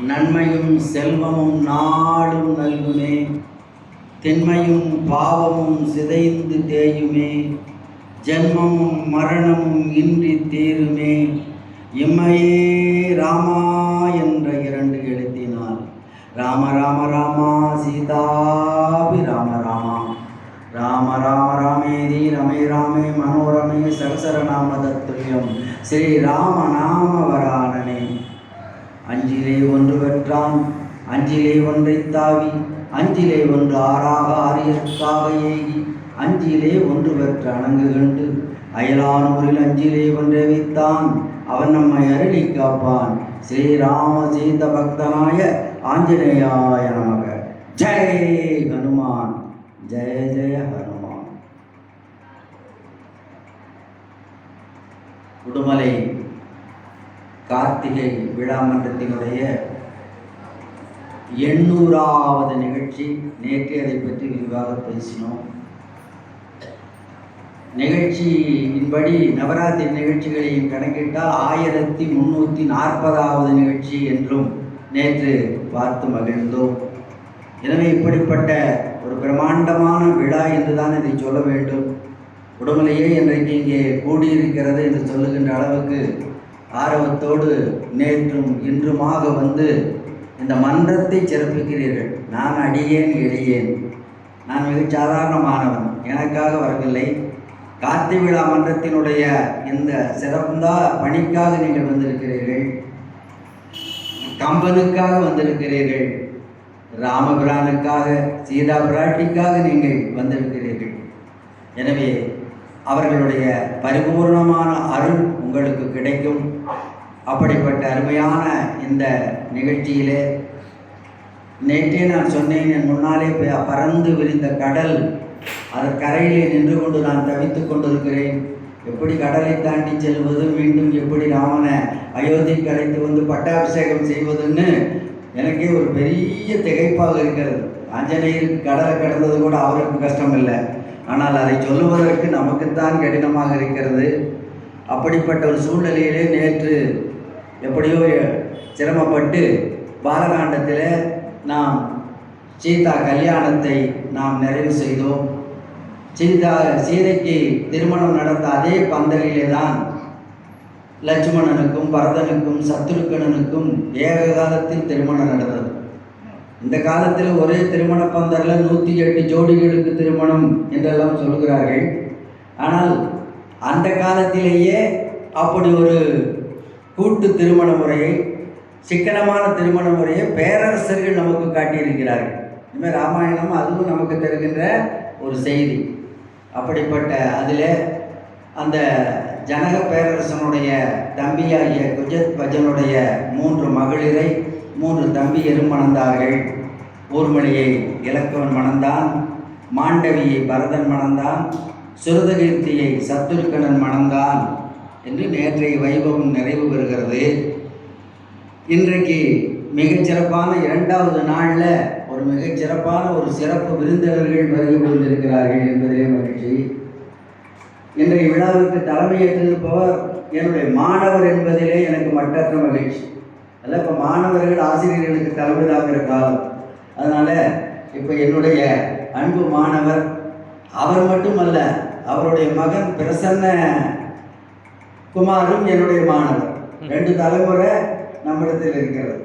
நன்மையும் செல்வமும் நாடும் நல்குமே. திண்மையும் பாவமும் சிதைந்து தேயுமே. ஜென்மமும் மரணமும் இன்றி தீருமே. இம்மையே ராமா என்ற இரண்டு எழுத்தினால். ராம ராம ராமா சீதாபி ராம ராமா. ராம ராம ராமேதி ரமே ராமே மனோரமே சரசரநாம தத்துல்யம் ஸ்ரீ ராம நாம வராணனே அஞ்சிலே ஒன்று பெற்றான் அஞ்சிலே ஒன்றை தாவி அஞ்சிலே ஒன்று ஆறாக ஆரியத்தாக ஏகி அஞ்சிலே ஒன்று பெற்ற அணங்கு கண்டு அயலானூரில் அஞ்சிலே ஒன்றை வைத்தான் அவன் நம்மை அருளி காப்பான். ஸ்ரீராம சீத பக்தனாய ஆஞ்சநேயாய நமக. ஜெய் ஹனுமான் ஜெய ஜெய ஹனுமான். உடுமலை கார்த்திகை விழா மன்றத்தினுடைய எண்ணூறாவது நிகழ்ச்சி. நேற்று அதை பற்றி விரிவாக பேசினோம். நிகழ்ச்சியின்படி நவராத்திரி நிகழ்ச்சிகளையும் கணக்கிட்டால் ஆயிரத்தி முன்னூற்றி நாற்பதாவது நிகழ்ச்சி என்றும் நேற்று பார்த்து மகிழ்ந்தோம். எனவே இப்படிப்பட்ட ஒரு பிரம்மாண்டமான விழா என்றுதான் இதை சொல்ல வேண்டும். உடம்புலையே இன்றைக்கு இங்கே கூடியிருக்கிறது என்று சொல்லுகின்ற அளவுக்கு ஆர்வத்தோடு நேற்றும் இன்றுமாக வந்து இந்த மன்றத்தை சிறப்பிக்கிறீர்கள். நான் அடியேன் எளியேன். நான் மிக சாதாரணமானவன். எனக்காக வரவில்லை. கார்த்தி விழா மன்றத்தினுடைய இந்த சிறந்த பணிக்காக நீங்கள் வந்திருக்கிறீர்கள். கம்பனுக்காக வந்திருக்கிறீர்கள். ராமபிரானுக்காக சீதா பிராட்டிக்காக நீங்கள் வந்திருக்கிறீர்கள். எனவே அவர்களுடைய பரிபூர்ணமான அருள் உங்களுக்கு கிடைக்கும். அப்படிப்பட்ட அருமையான இந்த நிகழ்ச்சியிலே நேற்றே நான் சொன்னேன் என் முன்னாலே பறந்து விரிந்த கடல் அதன் கரையிலே நின்று கொண்டு நான் தவித்து கொண்டிருக்கிறேன். எப்படி கடலை தாண்டி செல்வது மீண்டும் எப்படி ராமனை அயோத்திக்கு அழைத்து வந்து பட்டாபிஷேகம் செய்வதுன்னு எனக்கே ஒரு பெரிய திகைப்பாக இருக்கிறது. ஆஞ்சநேயர் கடலை கடந்தது கூட அவருக்கு கஷ்டம் இல்லை ஆனால் அதை சொல்லுவதற்கு நமக்குத்தான் கடினமாக இருக்கிறது. அப்படிப்பட்ட ஒரு சூழ்நிலையிலே நேற்று எப்படியோ சிரமப்பட்டு பாலகாண்டத்தில் நாம் சீதா கல்யாணத்தை நாம் நிறைவு செய்தோம். சீதா சீதைக்கு திருமணம் நடந்த அதே பந்தலிலே தான் லட்சுமணனுக்கும் பரதனுக்கும் சத்துருக்கணனுக்கும் ஏக காலத்தில் திருமணம் நடந்தது. இந்த காலத்தில் ஒரே திருமண பந்தரில் நூற்றி எட்டு ஜோடிகளுக்கு திருமணம் என்றெல்லாம் சொல்கிறார்கள் ஆனால் அந்த காலத்திலேயே அப்படி ஒரு கூட்டு திருமண முறையை சிக்கனமான திருமண முறையை பேரரசர்கள் நமக்கு காட்டியிருக்கிறார்கள். இதுமாதிரி ராமாயணம் அதுவும் நமக்கு தருகின்ற ஒரு செய்தி. அப்படிப்பட்ட அதில் அந்த ஜனக பேரரசனுடைய தம்பியாகிய குஜத் பஜனுடைய மூன்று மகளிரை மூன்று தம்பியரும் மணந்தார்கள். ஊர்மொழியை இலக்கவன் மணந்தான் மாண்டவியை பரதன் மணந்தான் சுரதகீர்த்தியை சத்துருக்கணன் மணந்தான் என்று நேற்றைய வைபவம் நிறைவு பெறுகிறது. இன்றைக்கு மிகச்சிறப்பான இரண்டாவது நாளில் ஒரு மிகச்சிறப்பான ஒரு சிறப்பு விருந்தினர்கள் வருகை புரிந்திருக்கிறார்கள் என்பதிலே மகிழ்ச்சி. இன்றைய விழாவிற்கு தலைமையேற்றிருப்பவர் என்னுடைய மாணவர் என்பதிலே எனக்கு மட்டற்ற மகிழ்ச்சி. அல்ல இப்போ மாணவர்கள் ஆசிரியர்களுக்கு தலைமை தாக்குற காலம் அதனால் இப்போ என்னுடைய அன்பு மாணவர் அவர் மட்டுமல்ல அவருடைய மகன் பிரசன்ன குமாரும் என்னுடைய மாணவர். ரெண்டு தலைமுறை நம்மிடத்தில் இருக்கிறது.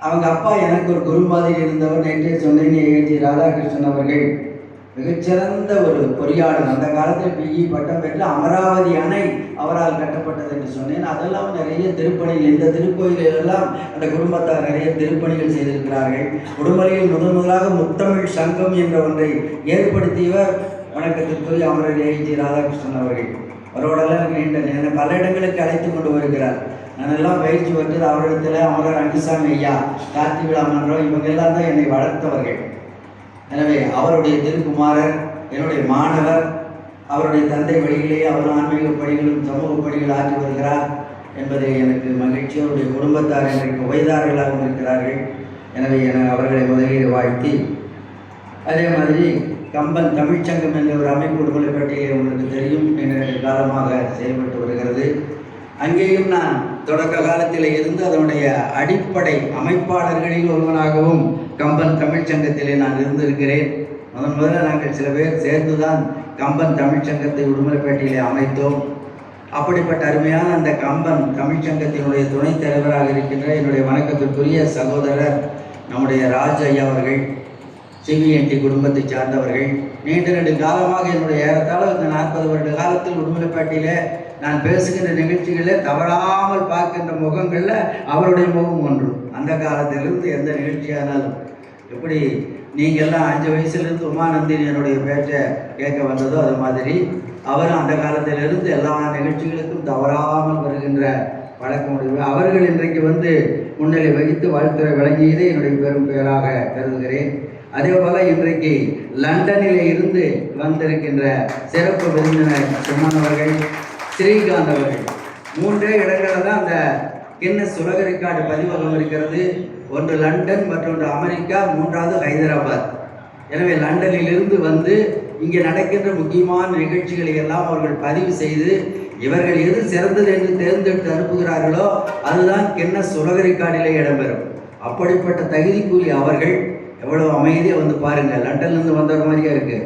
அவங்க அப்பா எனக்கு ஒரு குரு மாதிரி இருந்தவர். நேற்றே சொன்னீங்க ஏஜி ராதாகிருஷ்ணன் அவர்கள். மிகச்சிறந்த ஒரு பொறியாளர். அந்த காலத்தில் பிஇ பட்டம் பெற்று அமராவதி அணை அவரால் கட்டப்பட்டது என்று சொன்னேன். அதெல்லாம் நிறைய திருப்பணிகள் இந்த திருக்கோயிலெல்லாம் அந்த குடும்பத்தார் நிறைய திருப்பணிகள் செய்திருக்கிறார்கள். உடுமலையில் முதன் முதலாக முத்தமிழ் சங்கம் என்ற ஒன்றை ஏற்படுத்தியவர் வணக்கத்திற்குரிய அமரர் ஏஜி ராதாகிருஷ்ணன் அவர்கள். அவரோடெல்லாம் நீண்ட என்னை பல இடங்களுக்கு அழைத்து கொண்டு வருகிறார். நான் எல்லாம் பயிற்சி பெற்றது அவரிடத்தில் அமரர் ரங்கசாமி ஐயா கார்த்தி விழா மன்றம் இவங்க எல்லாம் தான் என்னை வளர்த்தவர்கள். எனவே அவருடைய திருக்குமாரர் என்னுடைய மாணவர் அவருடைய தந்தை வழியிலே அவர் ஆன்மீக பணிகளும் சமூக பணிகள் ஆற்றி வருகிறார் என்பதை எனக்கு மகிழ்ச்சி அவருடைய குடும்பத்தார் இன்றைக்கு உபயதாரர்களாகவும் இருக்கிறார்கள். எனவே என அவர்களை முதலீடு வாழ்த்தி அதே மாதிரி கம்பன் தமிழ்ச்சங்கம் என்ற ஒரு அமைப்பு உடுமலைப்பேட்டையில் உங்களுக்கு தெரியும். நீண்ட காலமாக செயல்பட்டு வருகிறது. அங்கேயும் நான் தொடக்க காலத்தில் இருந்து அதனுடைய அடிப்படை அமைப்பாளர்களில் ஒருவனாகவும் கம்பன் தமிழ்ச்சங்கத்திலே நான் இருந்திருக்கிறேன். முதன் முதல்ல நாங்கள் சில பேர் சேர்ந்துதான் கம்பன் தமிழ்ச்சங்கத்தை உடுமலைப்பேட்டையிலே அமைத்தோம். அப்படிப்பட்ட அருமையான அந்த கம்பன் தமிழ்ச்சங்கத்தினுடைய துணைத் தலைவராக இருக்கின்ற என்னுடைய வணக்கத்திற்குரிய சகோதரர் நம்முடைய ராஜ் ஐயா அவர்கள். சிபிஎன்டி குடும்பத்தை சார்ந்தவர்கள். நீண்ட நெடு காலமாக என்னுடைய ஏறத்தாழ இந்த நாற்பது வருட காலத்தில் உடுமலைப்பேட்டையில் நான் பேசுகின்ற நிகழ்ச்சிகளில் தவறாமல் பார்க்கின்ற முகங்களில் அவருடைய முகம் ஒன்று. அந்த காலத்திலிருந்து எந்த நிகழ்ச்சியானாலும். எப்படி நீங்கள்லாம் அஞ்சு வயசுலேருந்து உமானந்தின் என்னுடைய பேச்சை கேட்க வந்ததோ அது மாதிரி அவரும் அந்த காலத்திலிருந்து எல்லா நிகழ்ச்சிகளுக்கும் தவறாமல் வருகின்ற வழக்கம் உடையவர். அவர்கள் இன்றைக்கு வந்து முன்னிலை வகித்து வாழ்த்துறை வழங்கியதை என்னுடைய பெரும் பெயராக கருதுகிறேன். அதே போல இன்றைக்கு லண்டனில் இருந்து வந்திருக்கின்ற சிறப்பு விருந்தினர் சுமன் ஸ்ரீகாந்த் அவர்கள். மூன்றே இடங்களில் தான் அந்த கின்னஸ் உலக ரெக்கார்டு பதிவகம் இருக்கிறது. ஒன்று லண்டன் மற்றொன்று அமெரிக்கா மூன்றாவது ஹைதராபாத். எனவே லண்டனிலிருந்து வந்து இங்கே நடக்கின்ற முக்கியமான நிகழ்ச்சிகளை எல்லாம் அவர்கள் பதிவு செய்து இவர்கள் எது சிறந்தது என்று தேர்ந்தெடுத்து அனுப்புகிறார்களோ அதுதான் கின்னஸ் உலக ரெக்கார்டிலே இடம்பெறும். அப்படிப்பட்ட தகுதிக்குரிய அவர்கள் எவ்வளவு அமைதியாக வந்து பாருங்க. லண்டன்லேருந்து வந்தவர் மாதிரியே இருக்கு.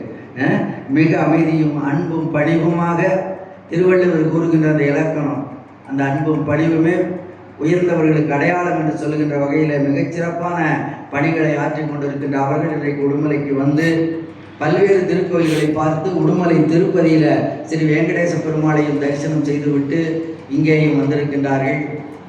மிக அமைதியும் அன்பும் பணிவுமாக திருவள்ளுவர் கூறுகின்ற அந்த இலக்கணம். அந்த அன்பும் பணிவுமே உயர்ந்தவர்களுக்கு அடையாளம் என்று சொல்லுகின்ற வகையில் மிகச்சிறப்பான பணிகளை ஆற்றிக் கொண்டிருக்கின்ற அவர்கள் இன்றைக்கு உடுமலைக்கு வந்து பல்வேறு திருக்கோயில்களை பார்த்து உடுமலை திருப்பதியில் ஸ்ரீ வெங்கடேச பெருமாளையும் தரிசனம் செய்துவிட்டு இங்கேயும் வந்திருக்கின்றார்கள்.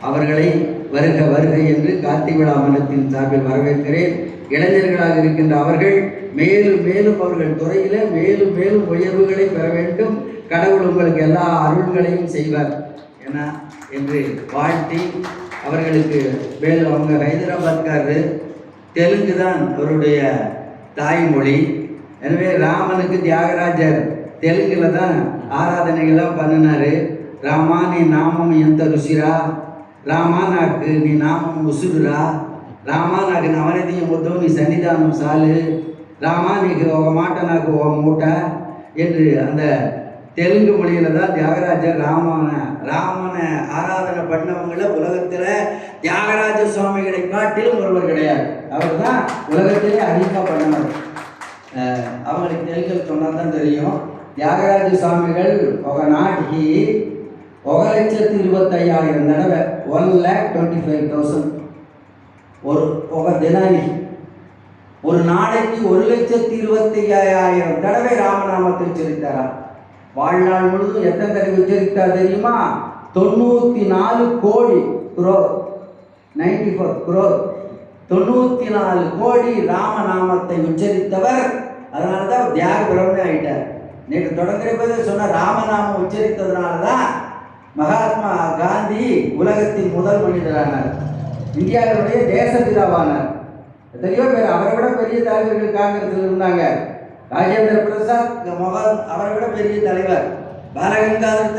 அவர்களை வருக வருக என்று கார்த்திவிழா மன்றத்தின் சார்பில் வரவேற்கிறேன். இளைஞர்களாக இருக்கின்ற அவர்கள் மேலும் மேலும் அவர்கள் துறையில மேலும் மேலும் உயர்வுகளை பெற வேண்டும். கடவுள் உங்களுக்கு எல்லா அருள்களையும் செய்வார். ஏன்னா என்று வாழ்த்தி அவர்களுக்கு மேலும் அவங்க ஹைதராபாத்காரரு தெலுங்கு தான் அவருடைய தாய்மொழி. எனவே ராமனுக்கு தியாகராஜர் தெலுங்கில் தான் ஆராதனைகள்லாம் பண்ணினார். ராமானி நாமம் எந்த ருசிரா రుచిరా రామా నాకు నీ నామం ఉసురురా రామా నాకు నవనదీయం వద్దు నీ సన్నిధానం చాలు రామా నీకు ఒక మాట నాకు ఒక மூட்ட என்று அந்த தெலுங்கு மொழியில தான் தியாகராஜர் ராமன ராமனை ஆராதனை பண்ணவங்கள உலகத்தில் தியாகராஜ சுவாமிகளை காட்டிலும் ஒருவர் கிடையாது அவர் தான் உலகத்திலே அதிகமாக பண்ணவர் அஹ் அவங்களுக்கு தெலுங்கில் சொன்னால் தான் தெரியும் தியாகராஜ சுவாமிகள் ఒక నాటికి ஒரு லட்சத்தி இருபத்தையாயிரம் தடவை one lakh twenty five thousand ஒரு ஒரு தினானி ஒரு நாளைக்கு ஒரு லட்சத்தி இருபத்தையாயிரம் தடவை ராமநாமத்தை உச்சரித்தாரா வாழ்நாள் முழுதும் எத்தனை தடவை உச்சரித்தார் தெரியுமா? தொண்ணூற்றி நாலு கோடி குரோ நைன்டி ஃபோர் குரோ தொண்ணூற்றி நாலு கோடி ராமநாமத்தை உச்சரித்தவர். அதனால தான் தியாக பிரம்மன் ஆகிட்டார் நேற்று தொடங்குற போது சொன்ன ராமநாமம் உச்சரித்ததுனால தான் மகாத்மா காந்தி உலகத்தின் முதல் மனிதரானார் இந்தியாவினுடைய தேசபிதாவானார் எத்தனையோ பேர் அவரை விட பெரிய தலைவர்கள் காங்கிரஸில் இருந்தாங்க. ராஜேந்திர பிரசாத் மொஹன் அவரை விட பெரிய தலைவர். பாலகங்காதர்